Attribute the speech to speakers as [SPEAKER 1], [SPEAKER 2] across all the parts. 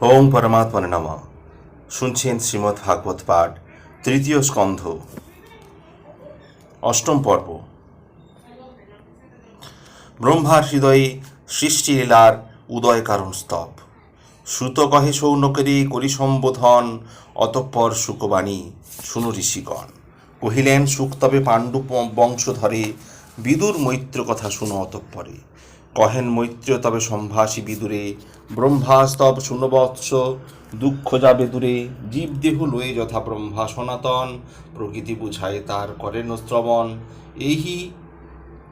[SPEAKER 1] ওম পরমাত্মনে নম। শুনছেন শ্রীমদ্ ভাগবত পাঠ, তৃতীয় স্কন্ধ। অষ্টম পর্ব। ব্রহ্মার হৃদয়ে সৃষ্টিলীলার উদয় কারণ স্তব। সুত কহে সৌনকেরই করি সম্বোধন অতঃপর সুকবাণী শুনু ঋষিগণ। কহিলেন সুক্তবে পাণ্ডু বংশধরে, বিদুর মৈত্র কথা শুনো অতঃপরে। কহেন মৈত্র তবে সম্ভাষী বিদুরে, ব্রহ্মাস্তব শুনবৎস দুঃখ যাবে দূরে, জীবদেহ লয়ে যথা ব্রহ্মা সনাতন, প্রকৃতি বুঝায় তার করেন শ্রবণ। এই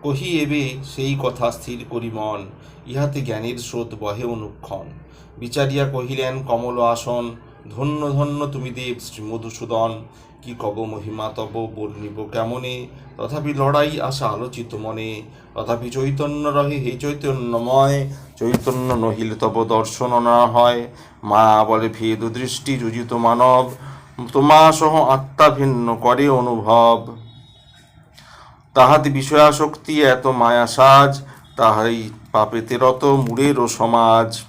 [SPEAKER 1] কহি এবে সেই কথা স্থির করি মন, ইহাতে জ্ঞানের স্রোত বহে অনুক্ষণ। বিচারিয়া কহিলেন, কমল আসন, ধন্য ধন্য তুমি দেব শ্রী মধুসূদন কি কব মহিমা তব বর্ণিব কেমনে? তথাপি লড়াই আসা আলোচিত মনে। তথাপি চৈতন্য রহে হে চৈতন্যময়। চৈতন্য নহিলে তব দর্শন না হয়। মা বলে, ভেদ দৃষ্টি যুজিত মানব। তোমা সহ আত্মা ভিন্ন করে অনুভব। তাহাতে বিষয়াসক্তি এত মায়া সাজ। তাহাই পাপেতে রত মুড়েরও সমাজ।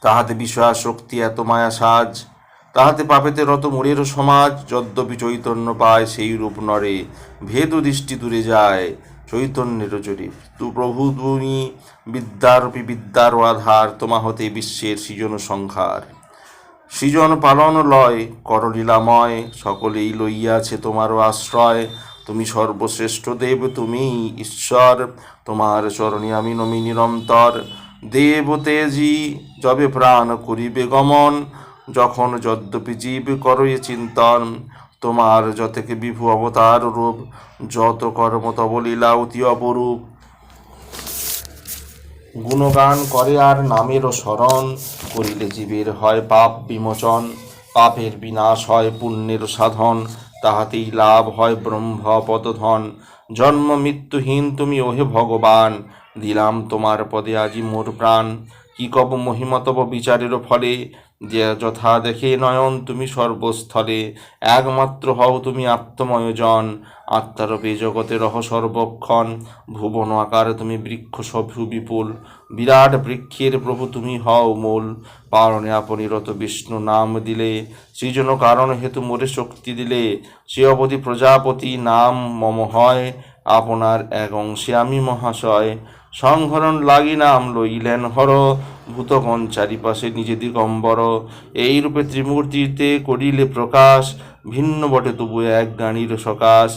[SPEAKER 1] তাহাতে বিষয়াসক্তি এত মায়া সাজ। তাহাতে পাপেতে রত মুড়েরও সমাজ, যদ্যপি চৈতন্য পায়, সেই রূপ নরে ভেদ দৃষ্টি দূরে যায় চৈতন্যের জোরে তু প্রভু তুমি বিদ্যারূপী বিদ্যার আধার, তোমা হতে বিশ্বের সৃজন সংহার। সৃজন পালন লয়, করলীলাময়, সকলেই লইয়াছে তোমারও আশ্রয়। তুমি সর্বশ্রেষ্ঠ দেব তুমি ঈশ্বর। তোমার চরণে আমি নমি নিরন্তর। দেব তেজি যবে প্রাণ করিবে গমন যখন যদ্যপি জীব করয়ে চিন্তন, তোমার যতেকে বিভু অবতার রূপ, যত কর্ম তব লীলা অতি অপরূপ। গুণগান করে আর নামেরও স্মরণ, করিলে জীবের হয় পাপ বিমোচন, পাপের বিনাশ হয় পুণ্যের সাধন, তাহাতেই লাভ হয় ব্রহ্ম পদধন। জন্ম মৃত্যুহীন তুমি ওহে ভগবান, দিলাম তোমার পদে আজি মোর প্রাণ। কি কব মহিমা তব বিচারের ফলে যথা দেখে নয়ন তুমি সর্বস্থলে, একমাত্র হও তুমি আত্মময়জন। আত্মারূপে জগতে রহ সর্বক্ষণ, ভুবন আকার তুমি বৃক্ষ সভ্যু বিপুল। বিরাট বৃক্ষের প্রভু তুমি হও মূল। পারণে আপনি রত বিষ্ণু নাম দিলে, সৃজন কারণ হেতু মোরে শক্তি দিলে। সে অবধি প্রজাপতি নাম মম হয়, আপনার এক অংশে আমি মহাশয়। সংহরণ লাগি নাম লইলেন হর, ভূতগণ চারিপাশে নিজে দিগম্বর। এই রূপে ত্রিমূর্তিতে করিলে প্রকাশ, ভিন্ন বটে তবু এক গাণীর সকাশ।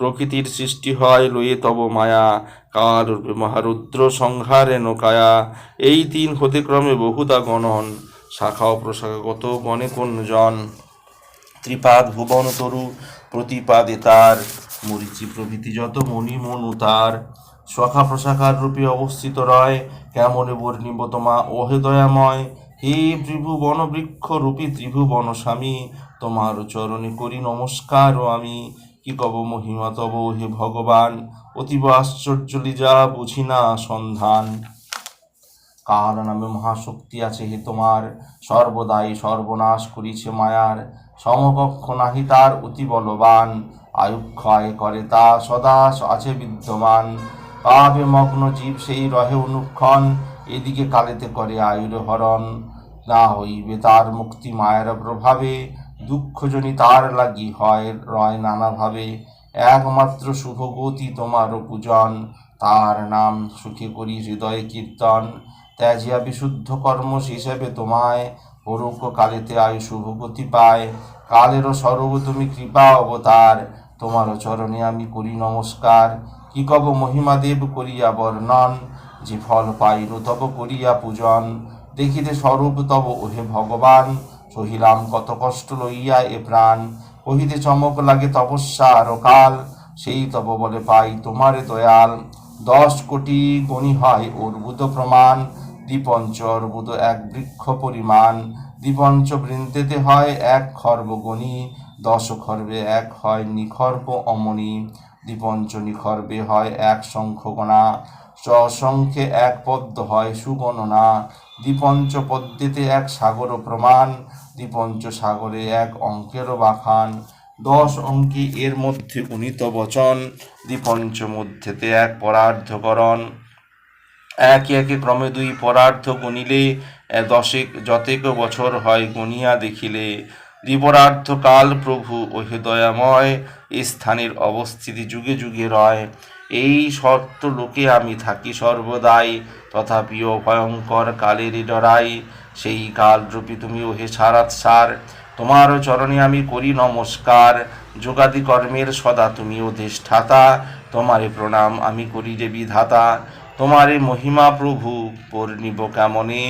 [SPEAKER 1] প্রকৃতির সৃষ্টি হয় লয়ে তব মায়া কার রূপে মহারুদ্র সংহারে নকায়া। এই তিন হতে ক্রমে বহুতা গণন, শাখা প্রশাখাগত গণে কোন জন ত্রিপাদ ভুবন তরু, প্রতিপাদে তার, মরিচি প্রভৃতি যত মণি মনু তার। শাখা প্রশাখার রূপে অবস্থিত রয় কেমনে বর্ণিব তোমা ওহে দয়াময় হে ত্রিভুবন বৃক্ষ রূপী ত্রিভুবন স্বামী তোমার চরণে করি নমস্কার ও আমি। কি কব মহিমা তব হে ভগবান, অতীব আশ্চর্য লিজা বুঝি না সন্ধান। কার নামে মহাশক্তি আছে হে তোমার? সর্বদাই সর্বনাশ করিছে মায়ার। সমকক্ষ নাহি তার অতি বলবান। আয়ুক্ষয় করে তা সদা আছে বিদ্যমান। পাপে মগ্ন জীব সেই রহে অনুক্ষণ, এদিকে কালেতে করে আয়ুর হরণ। না হইবে তার মুক্তি মায়ের প্রভাবে দুঃখজনী তার লাগি হয়, রয় নানাভাবে। একমাত্র শুভ গতি তোমার পূজন, তার নাম সুখে করি হৃদয়ে কীর্তন। ত্যাজিয়া বিশুদ্ধ কর্ম হিসেবে তোমায়, পরোক্ষ কালেতে আয়ু শুভ গতি পায়। কালেরও স্বরূপ তুমি কৃপা অবতার, তোমারও চরণে আমি করি নমস্কার। কি কব মহিমা দেব করিয়া বর্ণন, যে ফল পাইল তব করিয়া পূজন। দেখিতে স্বরূপ তব ওহে ভগবান, সহিলাম কত কষ্ট লইয়া এ প্রাণ। কহিতে চমক লাগে তপস্যা আর কাল, সেই তব বলে পাই তোমারে দয়াল। দশ কোটি গণি হয় অর্বুদ প্রমাণ দ্বিপঞ্চ অর্বুদ এক বৃক্ষ পরিমাণ। দ্বিপঞ্চ বৃন্দেতে হয় এক খর্ব গণি, দশ খর্বে এক হয় নিখর্ব অমনি দ্বিপঞ্চ নিখর্বে হয় এক শঙ্খ গণা সশঙ্খে এক পদ্ম হয় সুগণনা। দ্বিপঞ্চ পদ্মেতে এক সাগর প্রমাণ দ্বিপঞ্চ সাগরে এক অঙ্কেরও বাখান। দশ অঙ্কে এর মধ্যে উনিত বচন দ্বিপঞ্চ মধ্যেতে এক পরার্ধকরণ। একে একে ক্রমে দুই পরার্ধ গণিলে দশেক যতেক বছর হয় গণিয়া দেখিলে। কাল প্রভু ও হৃদয়াময় স্থানের অবস্থিতি যুগে যুগে রয়। এই সত্য লোকে আমি থাকি সর্বদাই, তথাপিও ভয়ঙ্কর কালের ডরাই সেই কাল রূপী তুমি ওহে সারাত সার। তোমার চরণে আমি করি নমস্কার যোগাদি কর্মের সদা তুমি অধিষ্ঠাতা তোমারে প্রণাম আমি করি যে বিধাতা তোমারে মহিমা প্রভু পূর্ণিব কেমনে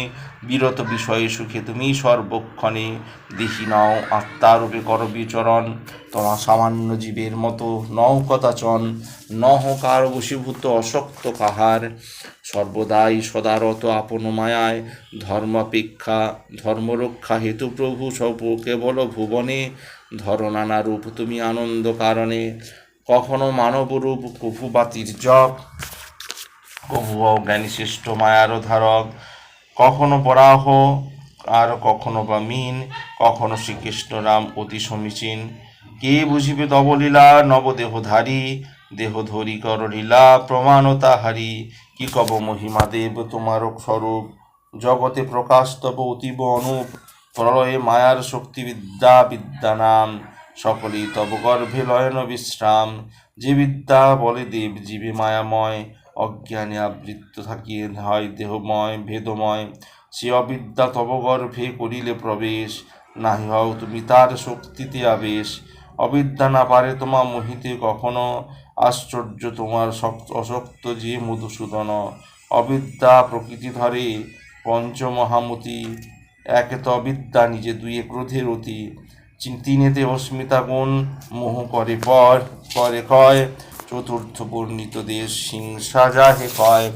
[SPEAKER 1] বিরত বিষয়ে সুখে তুমি সর্বক্ষণে দেহি নও, আত্মারূপে কর বিচরণ। তোমার সামান্য জীবের মতো নৌকতাচন নহ কার বশীভূত অশক্ত কাহার সর্বদাই সদারত আপন মায়ায় ধর্মাপেক্ষা, ধর্মরক্ষা হেতু প্রভু সব কেবল ভুবনে। ধর নানা রূপ তুমি আনন্দ কারণে, কখনো মানব রূপ কভু বাতির জপ। কভু জ্ঞানী শ্রেষ্ঠ মায়ার ধারক। কখনো বরাহ, আর কখনো বা মিন, কখনো শ্রীকৃষ্ণ রাম অতি সমীচীন। কে বুঝিবে তবলীলা নবদেহধারী? দেহ ধরি কর লীলা, প্রমাণ তাহারি কি কব মহিমা দেব তোমার স্বরূপ? জগতে প্রকাশ তব অতীব অনুপ। প্রলয়ে মায়ার শক্তি বিদ্যা বিদ্যা নাম সকলেই তব গর্ভে লয়ন বিশ্রাম। যে বিদ্যা বলে দেব, জীবে মায়াময়। অজ্ঞানে আবৃত্ত থাকিয়ে হয় দেহময়, ভেদময়, সে অবিদ্যা তব গর্ভে করিলে প্রবেশ। নাহি হও তুমি তার শক্তিতে আবেশ। অবিদ্যা না পারে তোমা মোহিতে কখনো। আশ্চর্য তোমার শক্ত, অশক্ত যে মধুসূদন। অবিদ্যা প্রকৃতি ধরে পঞ্চমহামতি। একে তো অবিদ্যা, নিজে দুয়ে ক্রোধের অতি। তিনেতে অস্মিতা গুণ, মোহ করে পর করে কয় চতুর্থ বর্ণিত দেশ হিংসা যাহে কয়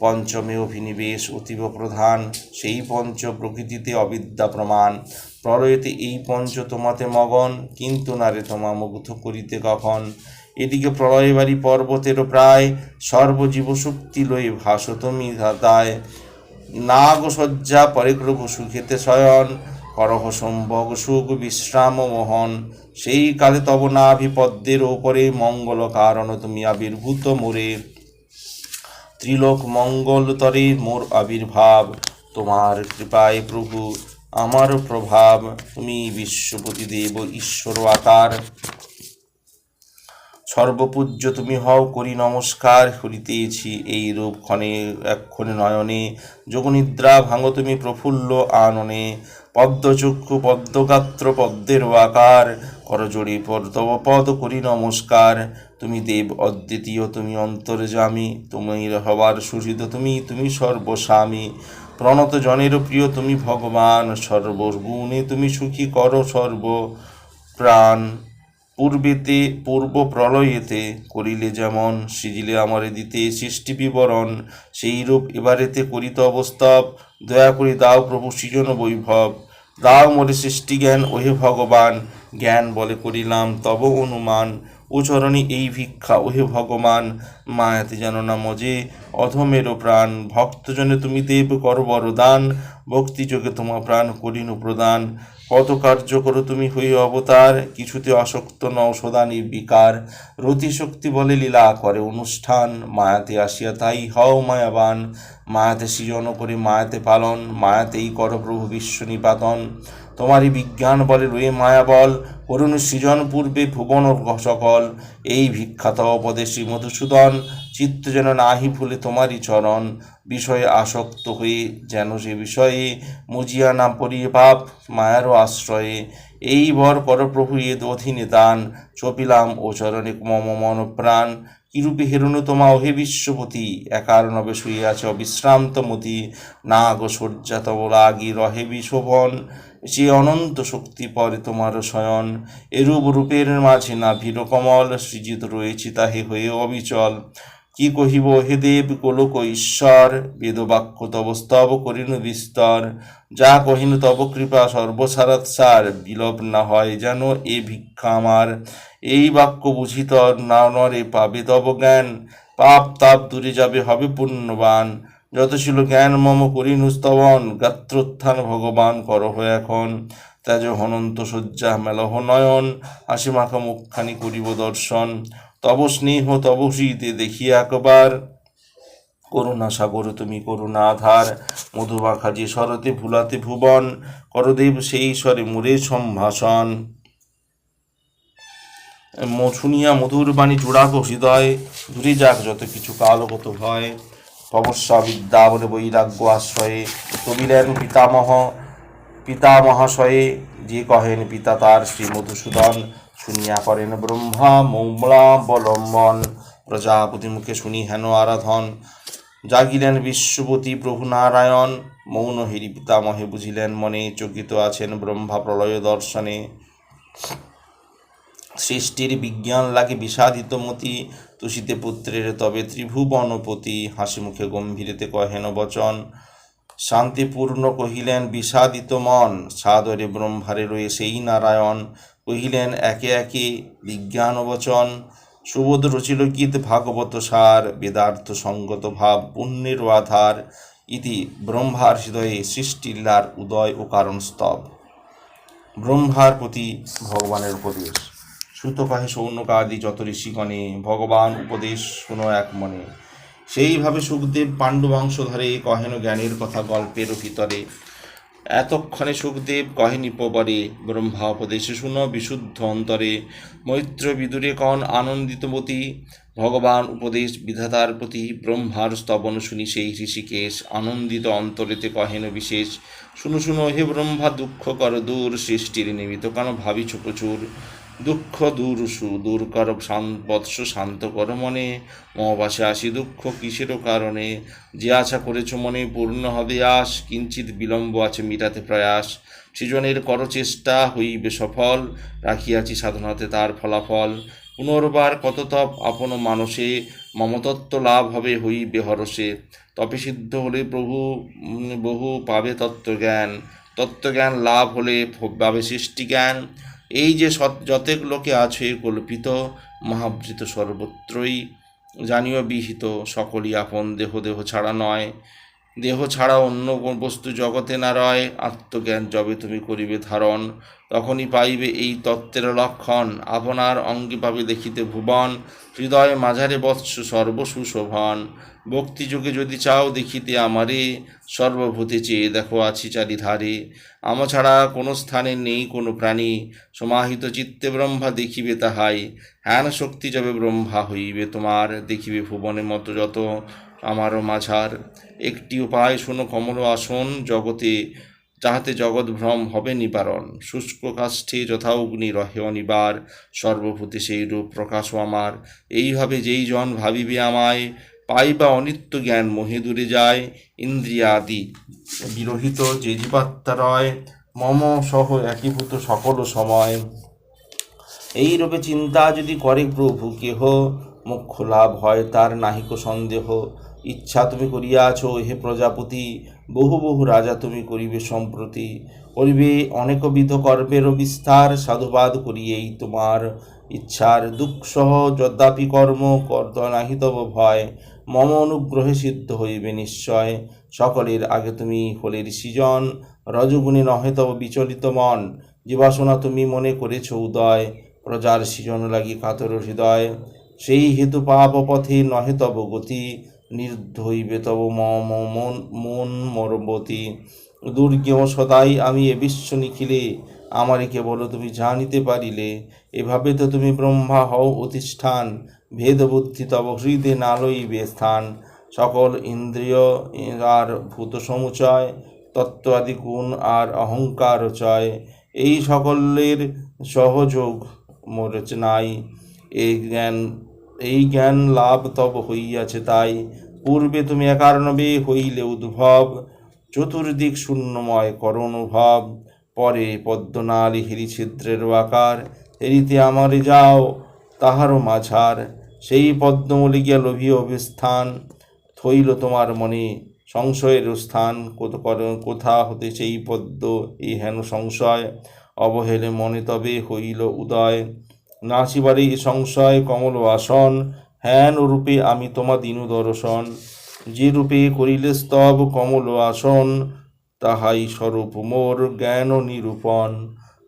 [SPEAKER 1] পঞ্চমে অভিনিবেশ অতীব প্রধান। সেই পঞ্চ প্রকৃতিতে অবিদ্যা প্রমাণ। প্রলয়েতে এই পঞ্চ তোমাতে মগন, কিন্তু নারে তোমা মুগ্ধ করিতে কখন? এদিকে প্রলয়বাড়ি পর্বতেরও প্রায় সর্বজীব শক্তি লয়ে ভাস তুমি দায় নাগ শয্যা পরিগ্রহ সুখেতে শয়ন। করহ সম্ভোগ সুখ বিশ্রাম মোহন। সেই কালে তব নাভিপদ্মের ওপরে মঙ্গল কারণ তুমি আবির্ভূত মোরে। ত্রিলোক মঙ্গল তরে মোর আবির্ভাব। তোমার কৃপায় প্রভু, আমার প্রভাব। তুমি বিশ্বপতি দেব, ঈশ্বর আকার। সর্বপূজ্য তুমি হও, করি নমস্কার করিতেছি এই রূপ ক্ষণে এক্ষণে নয়নে। যোগনিদ্রা ভাঙ তুমি প্রফুল্ল আননে। পদ্মচক্ষু, পদ্মগাত্র, পদ্মের আকার। করজোড়ি তব পদ করি নমস্কার। তুমি দেব অদ্বিতীয়, তুমি অন্তর্জামী। তুমি হবার সুহৃদ তুমি তুমি সর্বস্বামী। প্রণত জনের প্রিয়, তুমি ভগবান। সর্বগুণে তুমি সুখী, করো সর্ব প্রাণ পূর্বেতে পূর্ব প্রলয়েতে করিলে যেমন সিজিলে আমারে দিতে সৃষ্টি বিবরণ, সেইরূপ এবারেতে করিত অবস্থাব দয়া করি দাও প্রভু সৃজন বৈভব। দাও মোরে সৃষ্টি জ্ঞান, ওহে ভগবান। জ্ঞান বলে করিলাম তব অনুমান। উচরণী এই ভিক্ষা, ওহে ভগবান। মায়াতে যেন না মজে অধমেরও প্রাণ। ভক্তজনে তুমি দেব কর বরদান ভক্তিযোগে তোমা প্রাণ করিনু প্রদান। কত কার্য করো তুমি হই অবতার, কিছুতে আসক্ত নও সদা নির্বিকার। রতি শক্তি বলে লীলা করে অনুষ্ঠান, মায়াতে আসিয়া তাই হও মায়াবান। মায়াতে সৃজন করে মায়াতে পালন, মায়াতেই কর প্রভু বিশ্ব নিপাতন তোমারই বিজ্ঞান বলে রয়ে মায়া বল করুণ সৃজন পূর্বে ভুবন সকল। এই ভিক্ষাত অপদেশী মধুসূদন চিত্ত যেন নাহি ভুলে তোমারই চরণ, বিষয়ে আসক্ত হয়ে যেন সে বিষয়ে মুজিয়া না পড়িয়ে পাপ মায়ারও আশ্রয়ে। এই বর কর প্রভু এ অধীনে দান, চপিলাম ও চরণে মম মন প্রাণ। কিরূপে হেরুন তোমা ওহে বিশ্বপতি? একার নবে শুয়ে আছে অবিশ্রান্ত মতি। না গো শয্যা তব লাগি রহে বিশোভন। সে অনন্ত শক্তি পরে তোমার শয়ন। এরূপ রূপের মাঝে না ভীর কমল সৃজিত রয়েছে তাহে হয়ে অবিচল। কি কহিব হে দেব, গোলক ঈশ্বর? বেদবাক্য তব স্তব করিনু বিস্তর। যা কহিনু তব কৃপা সর্বসারাৎ সার। বিলোপ না হয় যেন এ ভিক্ষা আমার। এই বাক্য বুঝিত না নরে পাবে তব জ্ঞান। পাপ তাপ দূরে যাবে, হবে পুণ্যবান। যত ছিল জ্ঞান মম করিনু স্তবন, গাত্রোত্থান ভগবান করহ এখন। তেজ হনন্ত শয্যা মেলহ নয়ন হাসি মাখা মুখখানি করিব দর্শন। তব স্নেহ তব শীতে দেখি একবার। করুণা সাগর, তুমি করুণা আধার, মধুমাখা যে শরতে ভুলাতে ভুবন, করদেব সেই স্বরে মুরে সম্ভাষণ। শুনিয়া মধুর বাণী জোড়াক হৃদয়, দূরে যাক যত কিছু কালগত ভয়। তপস্যা বিদ্যা বলে বৈরাগ্য আশ্রয়ে কবিলেন পিতামহ, পিতামহাশয়ে যে কহেন পিতা তার শ্রী মধুসূদন শুনিয়া করেন ব্রহ্মা মৌমলাবলম্বন প্রজাপতি মুখে শুনি হেন আরাধন। জাগিলেন বিশ্বপতি প্রভু নারায়ণ। মৌন হেরি পিতামহে বুঝিলেন মনে, চকিত আছেন ব্রহ্মা প্রলয় দর্শনে। সৃষ্টির বিজ্ঞান লাগে বিষাদিত মতি, তুষিতে পুত্রের তবে ত্রিভুবনপতি। হাসি মুখে গম্ভীরেতে কহেন বচন। শান্তিপূর্ণ কহিলেন, বিষাদিত মন, সাদরে ব্রহ্মারে রয়ে সেই নারায়ণ। কহিলেন, একে একে বিজ্ঞান বচন সুবোধ রচিল গীত ভাগবত সার, বেদার্থ সঙ্গত ভাব পুণ্যের আধার ইতি ব্রহ্মার হৃদয়ে সৃষ্টিল্লার উদয় ও কারণ স্তব। ব্রহ্মার প্রতি ভগবানের উপদেশ। সুতপাহে সৌনকাদি যত ঋষিগণে, ভগবান উপদেশ শুনো এক মনে। সেইভাবে সুখদেব পাণ্ডু বংশধরে কহেন জ্ঞানের কথা গল্পের ভিতরে। এতক্ষণে সুখদেব পবরে ব্রহ্মা উপদেশে শুনো বিশুদ্ধ অন্তরে। মৈত্র বিদুরে কন আনন্দিতবতী ভগবান উপদেশ বিধাতার প্রতি ব্রহ্মার স্তবন শুনি সেই ঋষিকেশ। আনন্দিত অন্তরেতে কহেন বিশেষ, শুনো শুনো হে ব্রহ্মা দুঃখ কর দূর সৃষ্টির নিমিত কেন ভাবিছ প্রচুর। দুঃখ দূর সু দূর কর বৎস শান্ত কর মনে। মহাবাসে আসি দুঃখ কিসেরও কারণে? যে আশা করেছ মনে পূর্ণ হবে আস কিঞ্চিত বিলম্ব আছে মিটাতে প্রয়াস। সৃজনের কর চেষ্টা হইবে সফল, রাখিয়াছি সাধনাতে তার ফলাফল। পুনর্বার কত তপ আপন মানসে মমতত্ত্ব লাভ হবে হইবে হরসে তপে সিদ্ধ হলে প্রভু বহু পাবে তত্ত্বজ্ঞান। তত্ত্বজ্ঞান লাভ হলে পাবে সৃষ্টি জ্ঞান এই যে যতেক লোকে আছে কল্পিত, মহাবৃত সর্বত্রই জানিও বিহিত সকলই আপন দেহ দেহ ছাড়া নয়। দেহ ছাড়া অন্য বস্তু জগতে না রয়, আত্মজ্ঞান যবে তুমি করিবে ধারণ। তখনই পাইবে এই তত্ত্বের লক্ষণ। আপনার অঙ্গে পাবে দেখিতে ভুবন, হৃদয় মাঝারে বৎস সর্বসুশোভন। ভক্তিযোগে যদি চাও দেখিতে আমারে, সর্বভূতে চেয়ে দেখো আছি চারিধারে। আমা ছাড়া কোনো স্থানে নেই কোনো প্রাণী, সমাহিত চিত্তে ব্রহ্মা দেখিবে তাহাই। হ্যান শক্তি যাবে ব্রহ্মা হইবে তোমার, দেখিবে ভুবনের মতো যত আমারও মাঝার। একটি উপায় শুনো কমল আসন, জগতে যাহাতে জগৎ ভ্রম হবে নিবারণ। শুষ্ক কাষ্ঠে যথা অগ্নি রহে অনিবার, সর্বভূতে সেই রূপ প্রকাশও আমার। এইভাবে যেই জন ভাবিবে আমায়, পাইবা অনিত্য জ্ঞান মোহে দূরে যায়, ইন্দ্রিয়াদি বিরহিত যে জীবাত্মা রয়, মম সহ একীভূত সকল সময়। এই রূপে চিন্তা যদি করে প্রভু, কেহ মোক্ষ লাভ হয় তার নাহিক সন্দেহ। ইচ্ছা তুমি করিয়াছ হে প্রজাপতি, বহু বহু রাজা তুমি করিবে সম্প্রতি। করিবে অনেকবিধ কর্মেরও বিস্তার, সাধুবাদ করিয়েই তোমার ইচ্ছার দুঃখসহ যদ্যাপি কর্ম কর্ত ভয়, মম অনুগ্রহে সিদ্ধ হইবে নিশ্চয়। সকলের আগে তুমি হলের সৃজন, রজগুণে নহে তব বিচলিত মন। জীবাসনা তুমি মনে করেছ উদয়, প্রজার সৃজন লাগি কাতর হৃদয়। সেই হেতু পাপ পথে নহে তব গতি নির্ধ হইবে তব মন মন মরবতী। দুর্গেয় সদাই আমি এ বিশ্ব নিখিলে, আমারে কেবল তুমি জানিতে পারিলে। এভাবে তো তুমি ব্রহ্মা হও অতিষ্ঠান ভেদ বুদ্ধি তব হৃদে না লইবে স্থান। সকল ইন্দ্রিয় আর ভূত সমুচয়, তত্ত্ব আদি গুণ আর অহংকার চয়। এই সকলের সহযোগ মোর নাই। এই জ্ঞান এই জ্ঞান লাভ তব হইয়াছে তাই। পূর্বে তুমি একারণবে হইলে উদ্ভব, চতুর্দিক শূন্যময় কর অনুভব পরে পদ্মনালী হেরি ছিদ্রের আকার হেরিতে আমারে যাও, তাহারও মাঝার। সেই পদ্মমলি গিয়া লোভী অভিস্থান, থইল তোমার মনে, সংশয়ের স্থান। কোথা হতে সেই পদ্ম এই হেন সংশয়? অবহেলে মনে তবে হইল উদয়। নাচিবারে সংশয়, কমল আসন হেন রূপে আমি তোমা দিনু দর্শন। যে রূপে করিলে স্তব কমল আসন, তাহাই স্বরূপ মোর জ্ঞান নিরূপণ।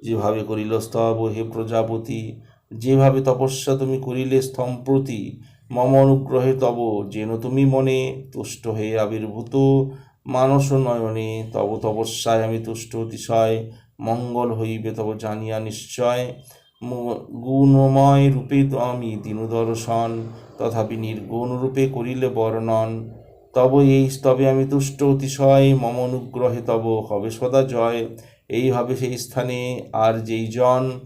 [SPEAKER 1] যেভাবে করিল স্তব হে প্রজাপতি, যেভাবে তপস্যা তুমি করিলে স্তম্প্রতি, মম অনুগ্রহে তব যেন তুমি মনে তুষ্ট হয়ে আবির্ভূত। মানস নয়নে তব তপস্যায় আমি তুষ্ট অতিশয়, মঙ্গল হইবে তব জানিয়া নিশ্চয়। গুণময় রূপে আমি দীনদর্শন, তথাপি নির্গুণ রূপে করিলে বর্ণন। তব এই স্তবে আমি তুষ্ট অতিশয়, মম অনুগ্রহে তব হবে সদা জয়। এইভাবে সেই স্থানে আর যেই জন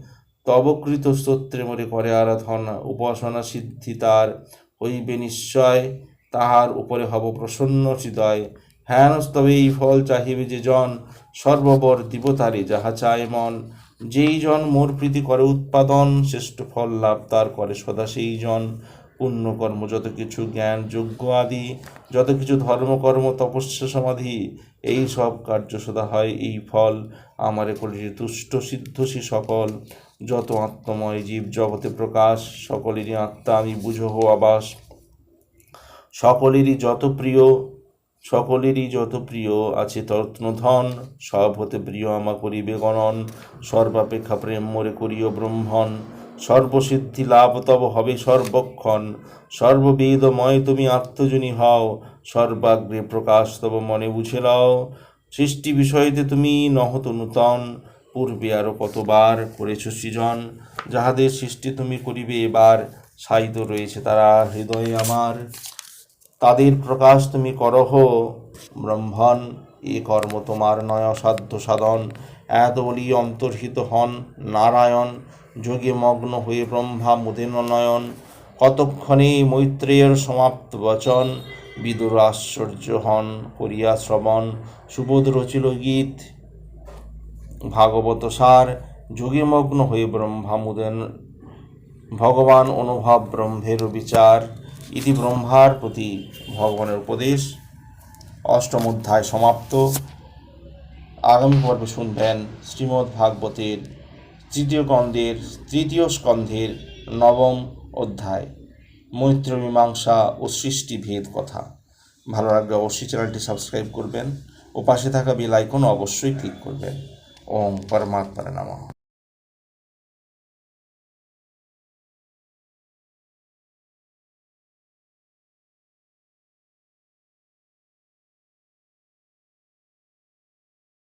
[SPEAKER 1] তবকৃত স্তোত্রে মরে করে আরাধনা, উপাসনা সিদ্ধি তার হইবে নিশ্চয়, তাহার উপরে হব প্রসন্ন হৃদয়। হ্যাঁ তবে এই ফল চাহিবে যে জন, সর্ববর দিব তারে যাহা চায় মন। যেই জন মোর প্রীতি করে উৎপাদন, শ্রেষ্ঠ ফল লাভ তার করে সদা সেই জন। পুণ্যকর্ম যত কিছু জ্ঞান যোগ্য আদি, যত কিছু ধর্মকর্ম তপস্যা সমাধি, এই সব কার্য সদা হয় এই ফল। আমারে কলির তুষ্ট সিদ্ধসী সকল। যত আত্মময় জীব জগতে প্রকাশ, সকলেরই আত্মা আমি বুঝো আবাস। সকলেরই যত প্রিয় সকলেরই যত প্রিয় আছে তত্নধন সব হতে প্রিয় আমা করিবে গণন। সর্বাপেক্ষা প্রেম মোরে করিও ব্রহ্মণ। সর্বসিদ্ধি লাভ তব হবে সর্বক্ষণ। সর্ববেদময় তুমি আত্মজনী হও। সর্বাগ্রে প্রকাশ তব মনে বুঝে লও। সৃষ্টি বিষয়তে তুমি নহত নূতন। পূর্বে আরও কতবার করেছ সৃজন? যাহাদের সৃষ্টি তুমি করিবে এবার, সাইত রয়েছে তারা হৃদয়ে আমার। তাদের প্রকাশ তুমি করহ ব্রহ্মণ, এ কর্ম তোমার নয় অসাধ্য সাধন। এত বলি অন্তর্হিত হন নারায়ণ, যোগে মগ্ন হয়ে ব্রহ্মা মুদেন নয়ন। কতক্ষণে মৈত্রেয়ের সমাপ্ত বচন, বিদুর আশ্চর্য হন করিয়া শ্রবণ। সুবোধ রচিল গীত, ভাগবত সার, যোগে মগ্ন হয়ে ব্রহ্মামুদেন ভগবান অনুভব ব্রহ্মের বিচার। ইতি ব্রহ্মার প্রতি ভগবানের উপদেশ। অষ্টম অধ্যায় সমাপ্ত। আগামী পর্বে শুনবেন শ্রীমদ্ ভাগবতের তৃতীয় কন্দের তৃতীয় স্কন্ধের নবম অধ্যায়, মৈত্র মীমাংসা ও সৃষ্টি ভেদ কথা। ভালো লাগলে অবশ্যই চ্যানেলটি সাবস্ক্রাইব করবেন ও পাশে থাকা বেল আইকন অবশ্যই ক্লিক করবেন। ওম পরমাত্মার নামঃ।